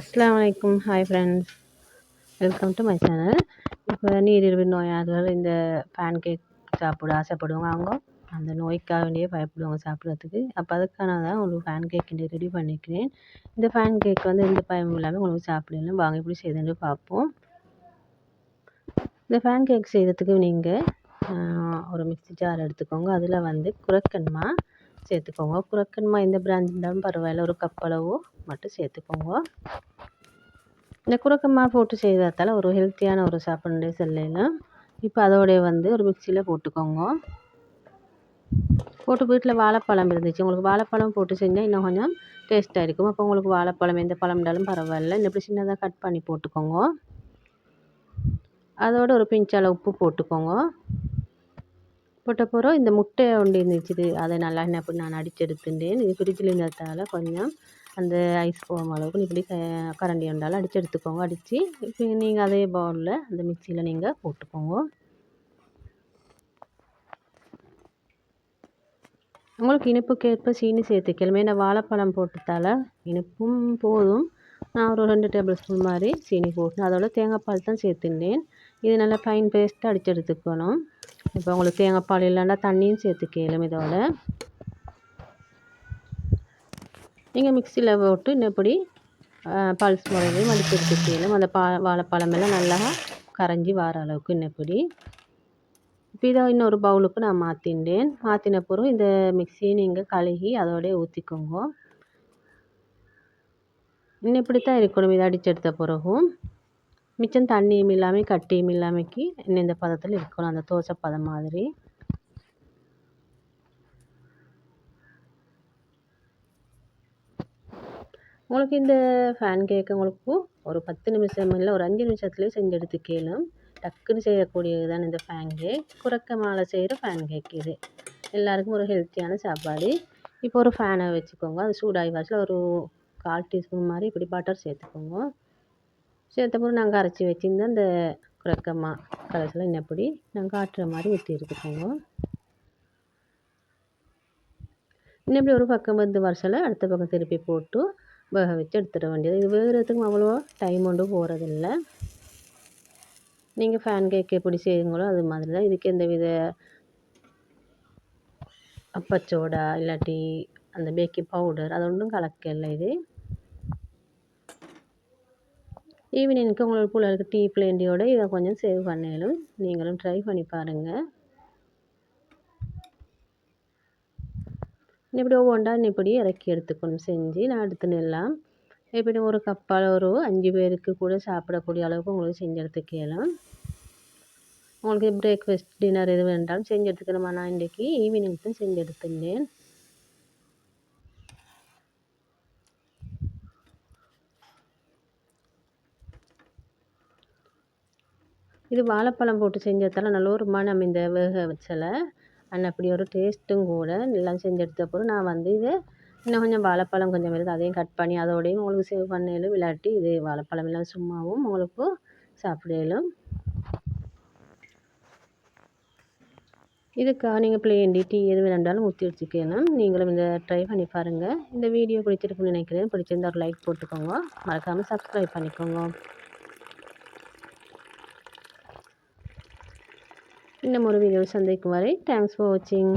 அஸ்லாம் வலைக்கும் hi friends welcome to my channel இப்போ நீரிழிவு நோயாளர்கள் இந்த பேன் கேக் சாப்பிட ஆசைப்படுவாங்க அவங்க. அந்த நோய்க்காக வேண்டியே பயப்படுவாங்க சாப்பிட்றதுக்கு. அப்போ அதுக்கான தான் உங்களுக்கு பேன் கேக் ரெடி பண்ணிக்கிறேன். இந்த பேன் கேக் வந்து எந்த பயமும் இல்லாமல் உங்களுக்கு சாப்பிடலாம். வாங்க எப்படி செய்யுதுன்னு பார்ப்போம். இந்த பேன் கேக் செய்கிறதுக்கு நீங்கள் ஒரு மிக்ஸி ஜார் எடுத்துக்கோங்க. அதில் வந்து குரக்கன்மா சேர்த்துக்கோங்க. குரக்கன்மா எந்த பிராண்ட் இருந்தாலும் பரவாயில்ல. ஒரு கப் அளவு மட்டும் சேர்த்துக்கோங்க. இந்த குரக்கம்மா போட்டு செய்கிறதால ஒரு ஹெல்த்தியான ஒரு சாப்பாடு சொல்லலாம் இப்போ அதோடைய வந்து ஒரு மிக்சியில் போட்டுக்கோங்க. போட்டு வீட்டில் வாழைப்பழம் இருந்துச்சு. உங்களுக்கு வாழைப்பழம் போட்டு செஞ்சால் இன்னும் கொஞ்சம் டேஸ்ட்டாக இருக்கும். அப்போ உங்களுக்கு வாழைப்பழம் எந்த பழம் இருந்தாலும் பரவாயில்ல. இப்படி சின்னதாக கட் பண்ணி போட்டுக்கோங்க. அதோட ஒரு பிஞ்சால உப்பு போட்டுக்கோங்க. போட்ட பிறகு இந்த முட்டை ஒன்று இருந்துச்சு. அதை நல்லா என்ன பண்ணி நான் அடித்து எடுத்துட்டேன். இது ஃப்ரிட்ஜில் இருந்ததால் கொஞ்சம் அந்த ஐஸ் போகாம அளவுக்கு இப்படி க கரண்டி உண்டால் அடித்து எடுத்துக்கோங்க. அடித்து இப்போ நீங்கள் அதே பவுலில் அந்த மிக்சியில் நீங்கள் போட்டுக்கோங்க. உங்களுக்கு இனிப்புக்கேற்ப சீனி சேர்த்துக்கலாம் ஏன்னா வாழைப்பழம் போட்டதால் இனிப்பும் போதும். நான் ஒரு ரெண்டு டேபிள் ஸ்பூன் மாதிரி சீனி போட்டு அதோட தேங்காய்ப்பால் தான் சேர்த்துட்டேன் இது நல்லா ஃபைன் பேஸ்ட்டாக அடித்து எடுத்துக்கணும். இப்போ உங்களுக்கு தேங்காய்ப்பால் இல்லைன்னா தண்ணியும் சேர்த்துக்கலாம் இதோட. நீங்கள் மிக்சியில் போட்டு இன்னப்படி பல்ஸ் முறையிலையும் வடித்து எடுத்துக்கலாம் அந்த பா வாழைப்பழமெல்லாம் நல்லா கரைஞ்சி வர அளவுக்கு இன்னப்படி இப்போ இதை இன்னொரு பவுலுக்கு நான் மாற்றிண்டேன் மாற்றின பிறகு இந்த மிக்சியை நீங்கள் கழுகி அதோடய ஊற்றிக்கோங்க இன்னும் இப்படி தான் இருக்கணும். இதை அடிச்செடுத்த பிறகும் மிச்சம் தண்ணியும் இல்லாமல் கட்டியும் இல்லாமக்கி இன்னும் இந்த பதத்தில் இருக்கணும். அந்த தோசை பதம் மாதிரி. உங்களுக்கு இந்த ஃபேன் கேக்கு உங்களுக்கு ஒரு பத்து நிமிஷம் இல்லை ஒரு அஞ்சு நிமிஷத்துலேயே செஞ்சு எடுத்துக்கலாம் டக்குன்னு செய்யக்கூடியது தான் இந்த ஃபேன் கேக் குறக்க மாலை செய்கிற ஃபேன் கேக் இது. எல்லாருக்கும் ஒரு ஹெல்த்தியான சாப்பாடு. இப்போ ஒரு ஃபேனை வச்சுக்கோங்க. அது சூடாகி வாசில் ஒரு கால் டீஸ்பூன் மாதிரி இப்படி பட்டர் சேர்த்துக்கோங்க. சேர்த்த நாங்கள் அரைச்சி வச்சுருந்தோம் அந்த குறைக்கமா கடைசியில் இன்னப்படி நாங்கள் காட்டுற மாதிரி ஊற்றி எடுத்துக்கோங்க. இன்னப்படி ஒரு பக்கம் வந்து வரிசையில் அடுத்த பக்கம் திருப்பி போட்டு வேக வச்சு எடுத்துட வேண்டியது இது வேகிறதுக்கும் அவ்வளோ டைம் ஒன்றும் போகிறதில்ல நீங்கள் ஃபேன் கேக் எப்படி செய்யுங்களோ அது மாதிரி தான் இதுக்கு எந்த வித அப்பச்சோடா இல்லாட்டி அந்த பேக்கிங் பவுடர் அது ஒன்றும் கலக்கல இது ஈவினிங்க்கு உங்களுக்கு பிள்ளைகளுக்கு டீ பிளேண்டியோட இதை கொஞ்சம் சேவ் பண்ணலும் நீங்களும் ட்ரை பண்ணி பாருங்கள் இப்படி ஒவ்வொன்றா இப்படி இறக்கி எடுத்துக்கணும். செஞ்சு நான் எடுத்துன்னு எல்லாம் இப்படி ஒரு கப்பால் ஒரு அஞ்சு பேருக்கு கூட சாப்பிடக்கூடிய அளவுக்கு உங்களுக்கு செஞ்சு எடுத்துக்கலாம் உங்களுக்கு பிரேக்ஃபாஸ்ட் டின்னர் எது வேண்டாலும் செஞ்சு எடுத்துக்கணுமா? நான் இன்றைக்கி ஈவினிங் தான் செஞ்சு எடுத்துருந்தேன் இது வாழைப்பழம் போட்டு செஞ்சதால நல்ல ஒரு மனம் இந்த வேக வச்சலை. அண்ட் அப்படி ஒரு டேஸ்ட்டும் கூட எல்லாம் செஞ்சு நான் வந்து இதை இன்னும் கொஞ்சம் வாழைப்பழம் கொஞ்சம் இருக்குது அதையும் கட் பண்ணி அதோடையும் உங்களுக்கு சேவ் பண்ணலும் இல்லாட்டி இது வாழைப்பழம் எல்லாம் சும்மாவும் உங்களுக்கு சாப்பிடலும். இதுக்காக நீங்கள் பிளேன் டீ எது வேணாலும் ஊற்றி வச்சுக்கணும் நீங்களும் இந்த ட்ரை பண்ணி பாருங்கள் இந்த வீடியோ பிடிச்சிருக்குன்னு நினைக்கிறேன். பிடிச்சிருந்தா ஒரு லைக் போட்டுக்கோங்க. மறக்காமல் சப்ஸ்கிரைப் பண்ணிக்கோங்க. இன்னும் ஒரு வீடியோ சந்திக்கும் வரை தேங்க்ஸ் ஃபார் வாட்சிங்